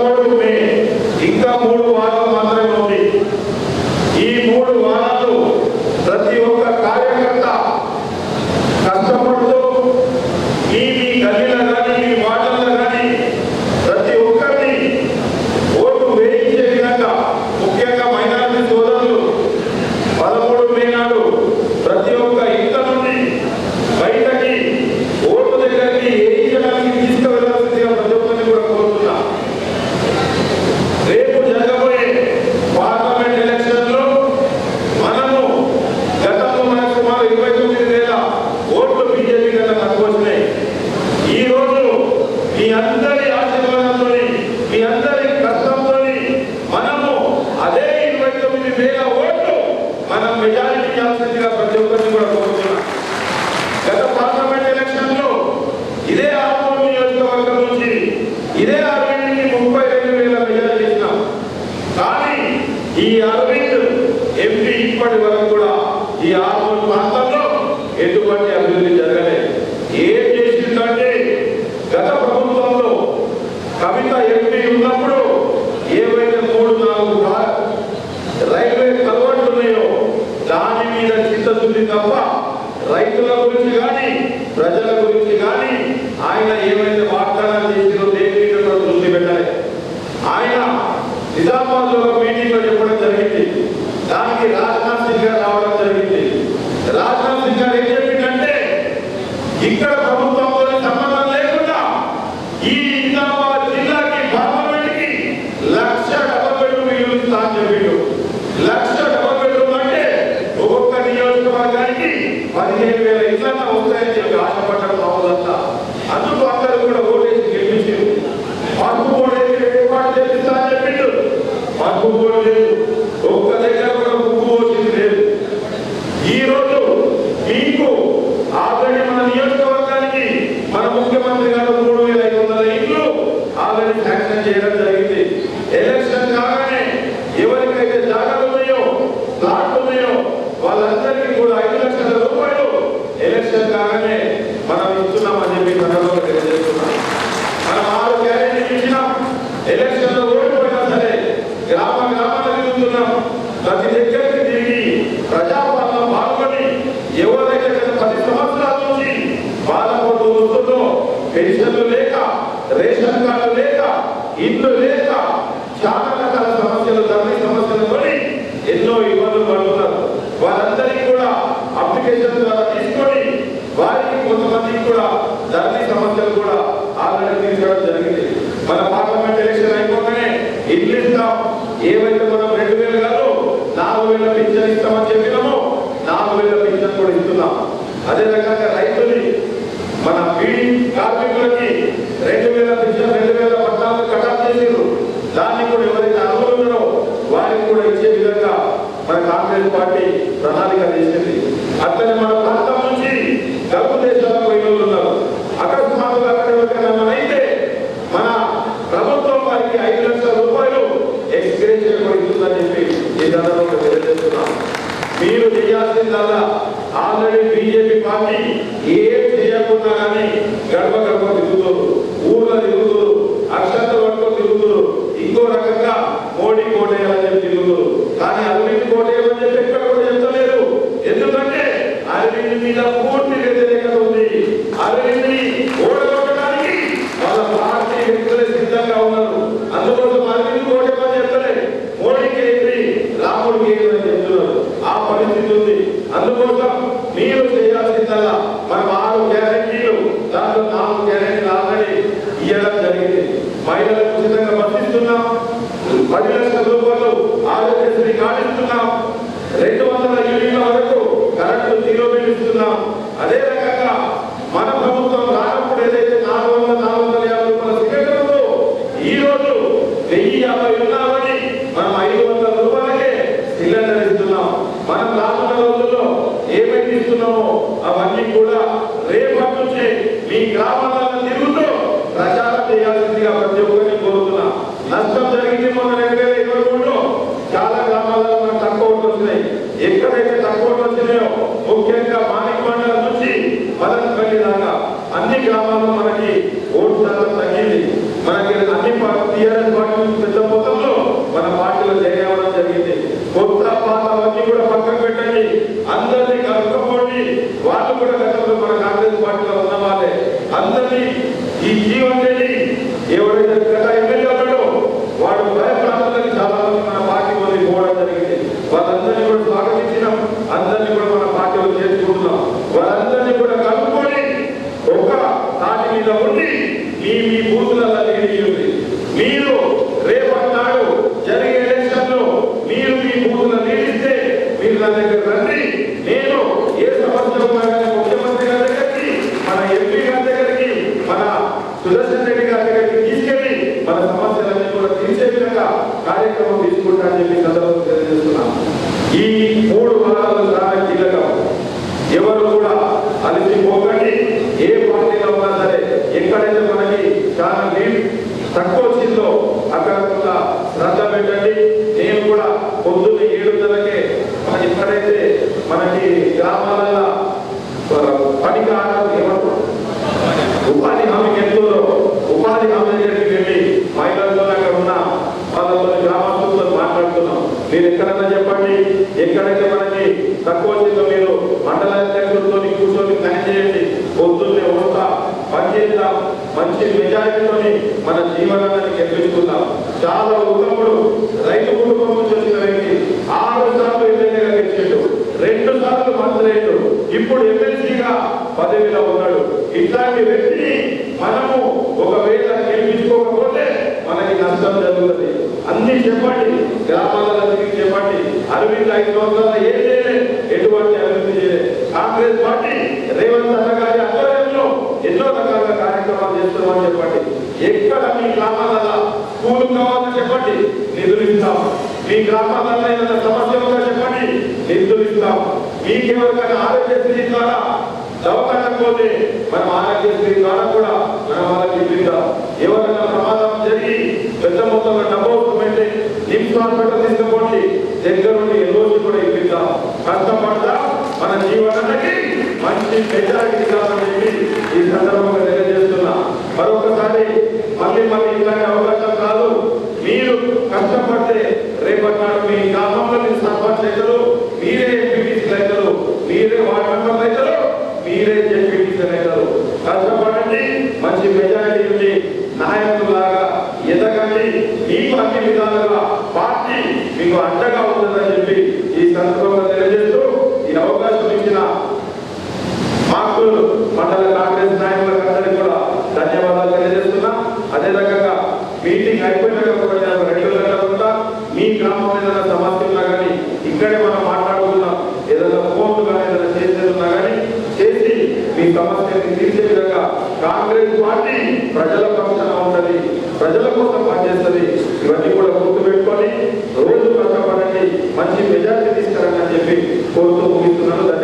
पदमू में Inca mood वार meeting చెప్పడం జరిగింది. దానికి రాజ్నాథ్ సింగ్ గారు రావడం జరిగింది. రాజ్నాథ్ సింగ్ గారు ఏం చెప్పిందంటే ఇక్కడ ప్రభుత్వంతో సంబంధం లేకుండా ఈ నిజామాబాద్ జిల్లాకి గవర్నమెంట్కి లక్ష డబల్ బెడ్రూమ్ ఇల్లు అని చెప్పిండు. లక్ష డబల్ బెడ్రూమ్ అంటే ఒక్కొక్క నియోజకవర్గానికి పదిహేను వేల ఇళ్ళ ఎలక్షన్లో ఓడిపోయినా గ్రామ గ్రామాలు ప్రతి దగ్గరికి తిరిగి ప్రజాపాలన పాల్గొని ఎవరైతే పది సంవత్సరాల నుంచి బాధపడుతూ వస్తుందో పెన్షన్లు లేక రేషన్ కార్డు లేక ఇల్లు లేక చాలా రకాల సమస్యలు ధరణి సమస్యలు కొని ఎన్నో ఇబ్బందులు పడుతున్నారు. వారందరికీ కూడా అప్లికేషన్ ద్వారా తీసుకొని వారికి కొంతమందికి కూడా ధరణి సమస్యలు కూడా ఆల్రెడీ తీసుకోవడం జరిగింది. మన పార్లమెంట్ ఎలక్షన్ అయిపోగానే ఇల్లు ఇస్తాం ఏవైతే మనం రెండు వేలు కాదు నాలుగు వేల పింఛన్ ఇస్తామని చెప్పినామో నాలుగు వేల పింఛన్ కూడా ఇస్తున్నాం. అదే రకంగా రైతుని మన బీడీ కార్మికులకి రెండు వేల పింఛన్ రెండు వేల పద్నాలుగు కటాఫ్ చేసారు దాన్ని కూడా ఎవరైతే అర్హులు ఉన్నారో వారికి కూడా ఇచ్చే విధంగా మన కాంగ్రెస్ పార్టీ ప్రణాళిక చేసింది అట్లనే మన ప్రాంతం నుంచి తెలుగుదేశం Acha చేస్తున్నాం అదే రకంగా మన ప్రభుత్వం రానప్పుడు ఏదైతే నాలుగు వందల నాలుగు వందల యాభై రూపాయల టికెట్ ఈ రోజు వెయ్యి యాభై ఉన్నామని మనం ఐదు వందల రూపాయలకే సిలిండర్ ఇస్తున్నాం. మనం రానున్న రోజుల్లో ఏమైతే ఇస్తున్నామో అవన్నీ కూడా రేపటి నుంచి మీ గ్రామ వారందరినీ కూడా స్వాగతించినాం. అందరినీ కూడా మన పార్టీలో చేర్చుకుంటున్నాం. వారందరినీ కూడా కలుపుకొని ఒక తాటి మీద ఉండి మీ మీ బూతులలో ఉంది మీరు రేపటి నాడు జరిగే ఎలక్షన్లో మీరు మీ బూతుల నిలిస్తే మీరు నా దగ్గర రండి నేను ఏ సమస్య ఉన్నా కానీ ముఖ్యమంత్రి గారి దగ్గరికి మన ఎంపీ గారి దగ్గరికి మన సుదర్శన్ రెడ్డి గారి దగ్గరికి తీసుకెళ్ళి మన సమస్యలన్నీ కూడా తీర్చే విధంగా కార్యక్రమం తీసుకుంటా అని చెప్పి సందర్భంగా తెలియజేస్తున్నాను ఈ మూడు వారాలు చాలా కీలకం ఎవరు కూడా అలసిపోకండి ఏ పార్టీలో ఉన్నా సరే ఎక్కడైతే మనకి చాలా నీట్ తక్కువ వచ్చిందో అక్కడ కొంత శ్రద్ధ పెట్టండి. నేను కూడా పొద్దున్న ఏడున్నరకే మనకి ఎక్కడైతే మనకి గ్రామాలలో పని పనికి మీరు ఎక్కడన్నా చెప్పండి ఎక్కడైతే మనకి తక్కువ వచ్చిందో మీరు మండల అధ్యక్షులతో కూర్చొని పని చేయండి పొద్దున్నే వస్తా పనిచేద్దాం మంచి మెజారిటీతోని మన జీవనాన్ని గెలిపిస్తున్నాం చాలా ఉత్తముడు రైతు కుటుంబం నుంచి వచ్చిన వ్యక్తి ఆరు సార్లు ఎమ్మెల్యేగా గెలిచాడు రెండు సార్లు మంత్రి అయ్యాడు ఇప్పుడు ఎమ్మెల్సీగా పదవిలో ఉన్నాడు. ఇట్లాంటి వ్యక్తిని మనము ఒకవేళ అన్ని చెప్పండి. గ్రామాలన్నీ చెప్పండి. అరవింద్ ఐదు వందల ఏదే ఎటువంటి అభివృద్ధి కాంగ్రెస్ పార్టీ రేవంత్ అన్న గారి ఆధ్వర్యంలో ఎన్నో రకాల కార్యక్రమాలు చేస్తున్నామని చెప్పండి. ఎక్కడ మీ గ్రామాలలో స్కూల్ కావాలని చెప్పండి? నిధులు ఇస్తాం మీ గ్రామాలలో ఏదైనా సమస్య ఉందా చెప్పండి? నిధులు ఇస్తాం మీకెవరికైనా ఆరోగ్యశ్రీ ద్వారా దవాఖానకు పోతే మనం ఆరోగ్యశ్రీ ద్వారా కూడా మనం వాళ్ళకి ఇద్దాం ఎవరైనా ప్రమాదం జరిగి పెద్ద మొత్తంలో డబ్బు అవసరమైతే నిమ్స్ హాస్పిటల్ తీసుకోండి దగ్గరుండి ఎల్లోసి కూడా ఇప్పిద్దాం. కష్టపడతా మన జీవనానికి మంచి మెజారిటీ కావాలని చెప్పి ఈ సందర్భంగా తెలియజేస్తున్నాం మరొకసారి మళ్ళీ మళ్ళీ ఇలాంటి అవకాశం కాదు మీరు కష్టపడితే రేపటి నాడు మీ గ్రామంలో మీ సర్పంచ్ అవుతారు మీరే ఎంపీటీసీలు అవుతారు మీరే వార్డు మెంబర్లు అవుతారు మీరే జెడ్పీటీసీలు అవుతారు కష్టపడండి మంచి మెజారిటీ ఉంది నాయకులాగా ఎదగండి మీకు అన్ని విధాలుగా పార్టీ మీకు అండగా ఉంటుందని చెప్పి ఈ సందర్భంగా తెలియజేస్తూ ఈ అవకాశం ఇచ్చిన మాకు మండల కాంగ్రెస్ నాయకులకు అందరికీ కూడా ధన్యవాదాలు తెలియజేస్తున్నా. అదే రకంగా మీటింగ్ అయిపోయినాక ఒక నేను రెండు గంటల మీ గ్రామం ఏదైనా సమస్య ఉన్నా కానీ ఇక్కడే మనం మాట్లాడుకున్నాం ఏదైనా ఫోన్లు కానీ ఏదైనా చేసేది ఉన్నా కానీ చేసి మీ సమస్యని తీర్చే విధంగా కాంగ్రెస్ పార్టీ ప్రజల పక్షాన ఉంటుంది. ప్రజల కోసం ఇవన్నీ కూడా గుర్తుపెట్టుకొని రోజు కష్టపడండి మంచి మెజార్టీ తీసుకురండి అని చెప్పి కోరుతూ ముగిస్తున్నాను.